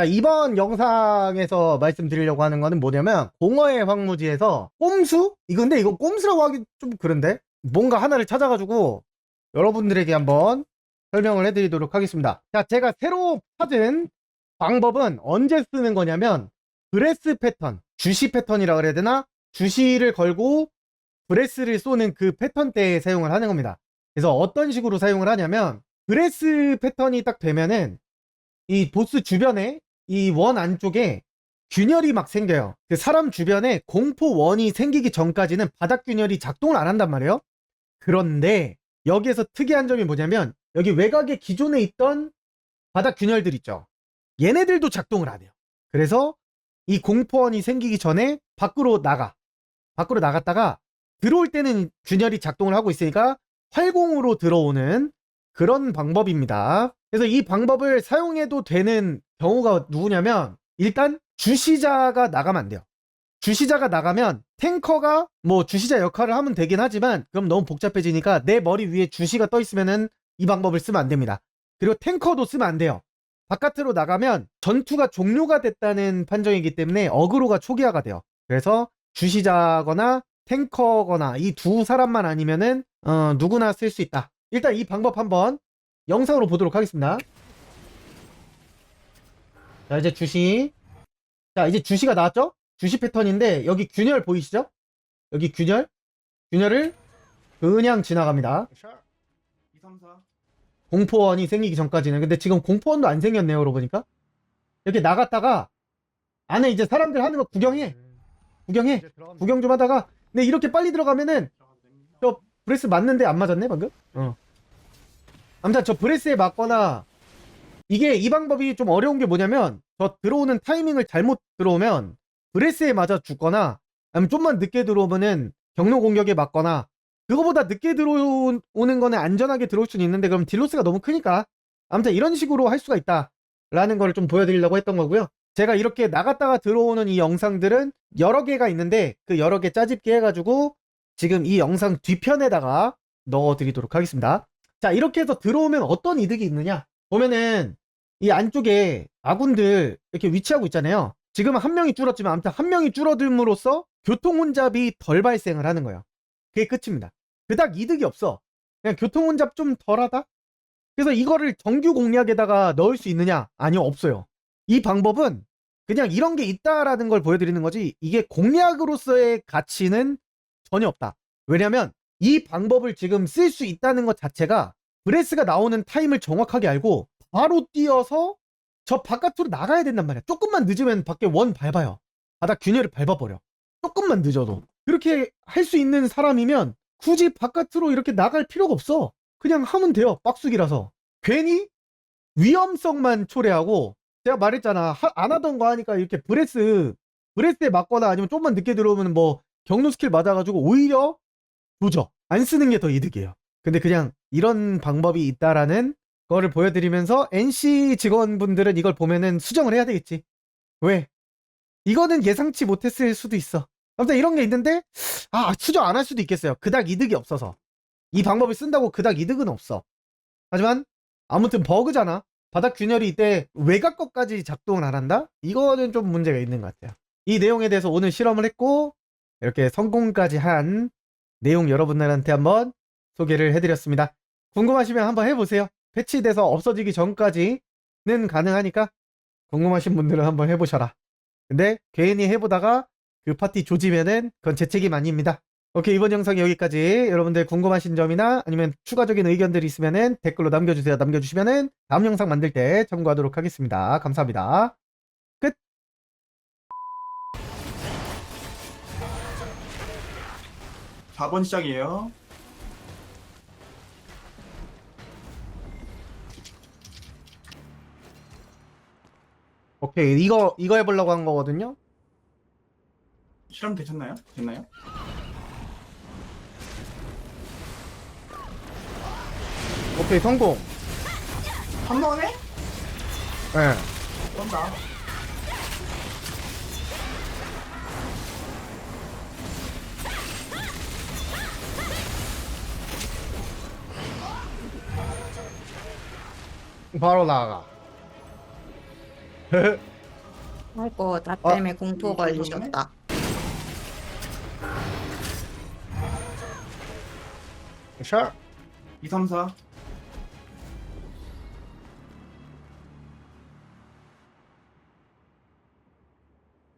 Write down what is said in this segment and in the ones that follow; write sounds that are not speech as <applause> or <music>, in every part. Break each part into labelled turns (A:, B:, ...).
A: 자, 이번 영상에서 말씀드리려고 하는 거는 뭐냐면, 공허의 황무지에서 꼼수? 이거 근데 이거 꼼수라고 하기 좀 그런데? 뭔가 하나를 찾아가지고 여러분들에게 한번 설명을 해드리도록 하겠습니다. 자, 제가 새로 찾은 방법은 언제 쓰는 거냐면, 브레스 패턴, 주시 패턴이라 그래야 되나? 주시를 걸고 브레스를 쏘는 그 패턴 때 사용을 하는 겁니다. 그래서 어떤 식으로 사용을 하냐면, 브레스 패턴이 딱 되면은 이 보스 주변에 이 원 안쪽에 균열이 막 생겨요. 그 사람 주변에 공포 원이 생기기 전까지는 바닥 균열이 작동을 안 한단 말이에요. 그런데 여기에서 특이한 점이 뭐냐면 여기 외곽에 기존에 있던 바닥 균열들 있죠. 얘네들도 작동을 안 해요. 그래서 이 공포원이 생기기 전에 밖으로 나가. 밖으로 나갔다가 들어올 때는 균열이 작동을 하고 있으니까 활공으로 들어오는 그런 방법입니다. 그래서 이 방법을 사용해도 되는 경우가 누구냐면 일단 주시자가 나가면 안 돼요. 주시자가 나가면 탱커가 뭐 주시자 역할을 하면 되긴 하지만 그럼 너무 복잡해지니까 내 머리 위에 주시가 떠 있으면은 이 방법을 쓰면 안 됩니다. 그리고 탱커도 쓰면 안 돼요. 바깥으로 나가면 전투가 종료가 됐다는 판정이기 때문에 어그로가 초기화가 돼요. 그래서 주시자거나 탱커거나 이 두 사람만 아니면은 어, 누구나 쓸 수 있다. 일단 이 방법 한번 영상으로 보도록 하겠습니다. 자, 이제 주시. 자, 이제 주시가 나왔죠? 주시 패턴인데, 여기 균열 보이시죠? 여기 균열? 균열을 그냥 지나갑니다.
B: 2, 3, 4.
A: 공포원이 생기기 전까지는. 근데 지금 공포원도 안 생겼네요, 여러분 보니까. 이렇게 나갔다가, 안에 이제 사람들 하는 거 구경해. 구경해. 구경 좀 하다가, 근데 이렇게 빨리 들어가면은, 저 브레스 맞는데 안 맞았네, 방금? 어. 아무튼 저 브레스에 맞거나, 이게 이 방법이 좀 어려운 게 뭐냐면, 저 들어오는 타이밍을 잘못 들어오면, 브레스에 맞아 죽거나, 아니면 좀만 늦게 들어오면은 경로 공격에 맞거나, 그거보다 늦게 들어오는 거는 안전하게 들어올 수는 있는데, 그럼 딜로스가 너무 크니까, 아무튼 이런 식으로 할 수가 있다. 라는 걸 좀 보여드리려고 했던 거고요. 제가 이렇게 나갔다가 들어오는 이 영상들은 여러 개가 있는데, 그 여러 개 짜집기 해가지고, 지금 이 영상 뒤편에다가 넣어드리도록 하겠습니다. 자, 이렇게 해서 들어오면 어떤 이득이 있느냐? 보면은 이 안쪽에 아군들 이렇게 위치하고 있잖아요. 지금 한 명이 줄었지만 아무튼 한 명이 줄어들므로써 교통 혼잡이 덜 발생을 하는 거예요. 그게 끝입니다. 그닥 이득이 없어. 그냥 교통 혼잡 좀 덜하다? 그래서 이거를 정규 공략에다가 넣을 수 있느냐? 아니요, 없어요. 이 방법은 그냥 이런 게 있다라는 걸 보여드리는 거지 이게 공략으로서의 가치는 전혀 없다. 왜냐면 이 방법을 지금 쓸 수 있다는 것 자체가 브레스가 나오는 타임을 정확하게 알고 바로 뛰어서 저 바깥으로 나가야 된단 말이야. 조금만 늦으면 밖에 원 밟아요. 바닥 균열을 밟아버려. 조금만 늦어도. 그렇게 할 수 있는 사람이면 굳이 바깥으로 이렇게 나갈 필요가 없어. 그냥 하면 돼요. 빡수기라서. 괜히 위험성만 초래하고 제가 말했잖아. 하- 안 하던 거 하니까 이렇게 브레스, 브레스에 맞거나 아니면 좀만 늦게 들어오면 뭐 경로 스킬 맞아가지고 오히려 조져. 안 쓰는 게 더 이득이에요. 근데 그냥 이런 방법이 있다라는 거를 보여드리면서 NC 직원분들은 이걸 보면은 수정을 해야 되겠지. 왜? 이거는 예상치 못했을 수도 있어. 아무튼 이런 게 있는데, 아, 수정 안 할 수도 있겠어요. 그닥 이득이 없어서. 이 방법을 쓴다고 그닥 이득은 없어. 하지만, 아무튼 버그잖아. 바닥 균열이 이때 외곽 것까지 작동을 안 한다? 이거는 좀 문제가 있는 것 같아요. 이 내용에 대해서 오늘 실험을 했고, 이렇게 성공까지 한 내용 여러분들한테 한번 소개를 해드렸습니다. 궁금하시면 한번 해보세요. 패치돼서 없어지기 전까지는 가능하니까 궁금하신 분들은 한번 해보셔라. 근데 괜히 해보다가 그 파티 조지면은 그건 제 책임 아닙니다. 오케이 이번 영상 여기까지 여러분들 궁금하신 점이나 아니면 추가적인 의견들이 있으면은 댓글로 남겨주세요. 남겨주시면은 다음 영상 만들 때 참고하도록 하겠습니다. 감사합니다.
B: 4번 시작이에요.
A: 오케이 이거 이거 해보려고 한 거거든요.
B: 실험 되셨나요? 됐나요?
A: 오케이 성공.
B: 한 번에?
A: 예.
B: 떤다.
A: 바로 나가. <laughs>
C: 아이고 나
A: 아.
C: 때문에 공포
B: 음,
C: 걸리셨다.
A: 샤
B: 2, 3, 4.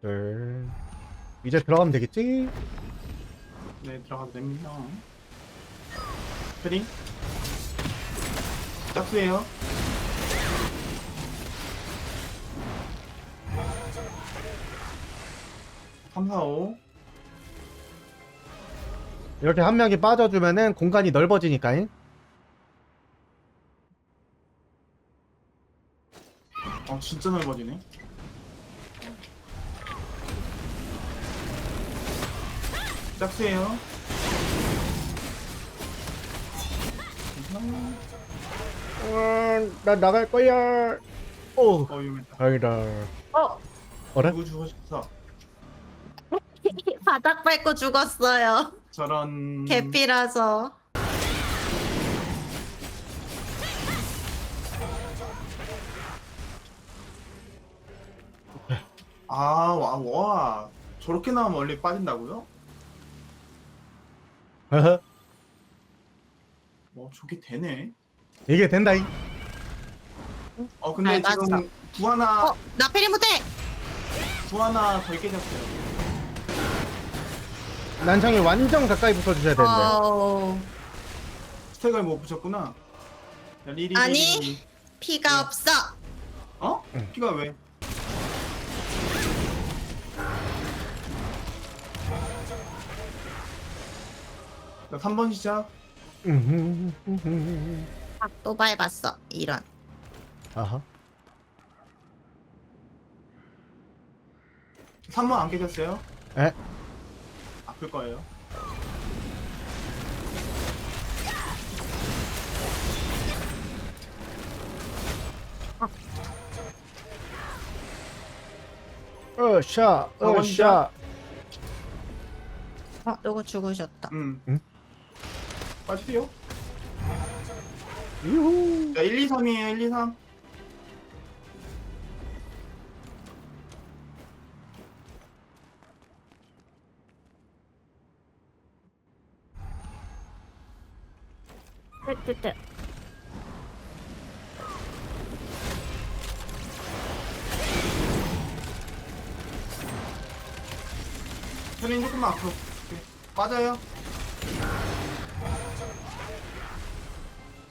A: 둘 이제 들어가면 되겠지?
B: 네, 들어가도 됩니다. 패딩. 짝수예요. 삼, 사, 오.
A: 이렇게 한 명이 빠져주면은 공간이 넓어지니까
B: 어, 진짜 넓어지네. 짝수예요.
A: 음, 나 나갈 거야 오
B: 어.
A: 다행이다
C: 어
A: 어라?
B: 누구 죽으셨어? <laughs>
C: 바닥 밟고 죽었어요.
B: 저런.
C: 개피라서.
B: 아, 와, 와. 저렇게 나오면 원래 빠진다고요? 뭐, 저게 되네.
A: 이게 된다잉
B: 어, 근데
C: 아,
B: 지금
C: 맞다.
B: 구 하나,
C: 어, 나 페리 못해.
B: 구 하나 덜 깨졌어요.
A: 난창이 완전 가까이 붙어주셔야 되는데
C: 어,
B: 스택을 못 붙였구나. 야, 리리.
C: 아니. 피가 없어.
B: 어?
A: 응.
B: 피가 왜? 자, 3번 시작.
A: 음흠.
C: 아, 또 밟았어. 이런.
A: 아하
B: 3번 안 깨졌어요?
A: 에?
B: 아플 거예요.
A: 어샤 어샤
C: 어, 누구 죽으셨다.
B: 음.
A: 응?
B: 빠지세요.
A: 유후
B: 자, 1, 2, 3이에요. 1, 2, 3.
C: 뜨뜨뜨.
B: 혈린 조금만 앞으로. 오케이. 빠져요.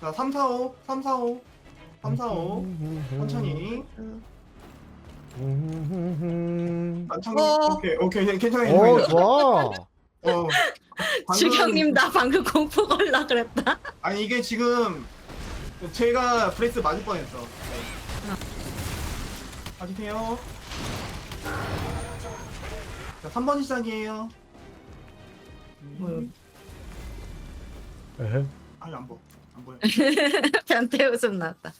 B: 자, 3, 4, 5. 3, 4, 5. 3, 4, 5. 천천히. 난창
C: 어.
B: 오케이, 오케이. 괜찮아요.
A: 오
B: 괜찮아요.
A: 좋아
B: 어. <laughs> 방금-
C: 주경님 나 방금 공포 걸라 그랬다.
B: 아니 이게 지금 제가 브레이스 맞을 뻔했어. 네. 봐주세요. 자, 3번 시작이에요. 음.
A: 에헤.
B: 아니 안 보여. 안 보여. <laughs>
C: 변태 웃음 났다.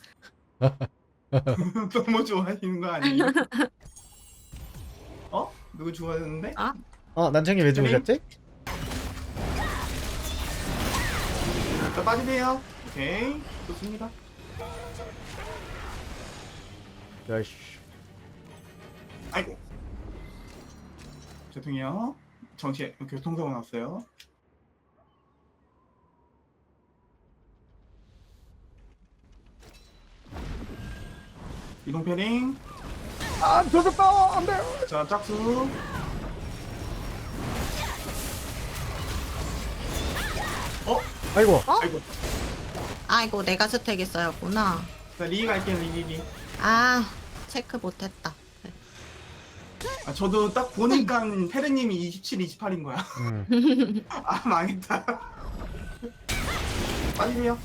C: <laughs>
B: 너무 좋아하시는 거 아니에요? 어? 누구 좋아하는데?
A: 어 난창이 왜 죽으셨지?
B: 자 빠지세요. 오케이 좋습니다.
A: 야이씨
B: 아이고. 죄송해요. 정치 교통사고 났어요. 이동 패링.
A: 아 조졌다 안돼
B: 자 짝수.
A: 아이고
C: 어?
B: 아이고.
C: 아이고 내가 스택이 쌓였구나.
B: 자리 갈게요 리리 리.
C: 아 체크 못했다.
B: 아, 저도 딱 보니까 페르님이 27, 28인 거야.
A: 음. <laughs>
B: 아 망했다. 빠지세요.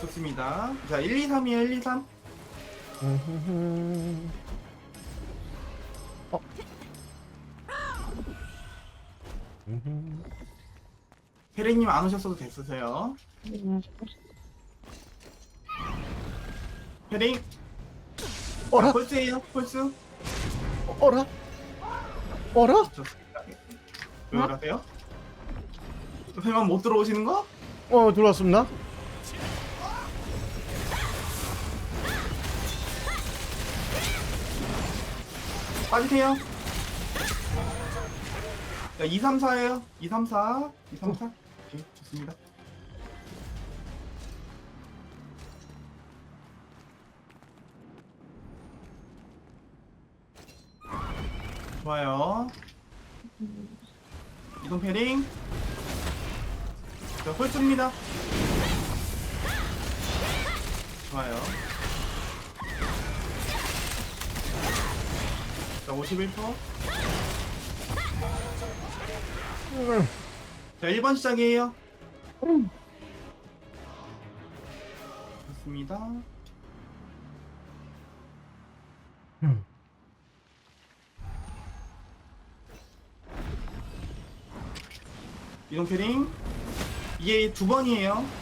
B: 좋습니다. 자 1, 2, 3이에요 1, 2, 3.
A: 음흠흠.
B: 페르님 안 오셨어도 됐으세요. 페링.
A: 어라
B: 폴스예요 폴스.
A: 어라 어라
B: 좋습니다. 왜 그러세요? 설마 못 들어오시는 거?
A: 어 들어왔습니다
B: 빠지세요. 자, 2, 3, 4예요. 2, 3, 4. 2, 3, 4. 좋습니다. 좋아요. 이동 패링. 자, 홀수입니다. 좋아요. 자, 51%. 자, 1번 시작이에요. 좋습니다.
A: 음.
B: 이동 패링. 이게 두 번이에요.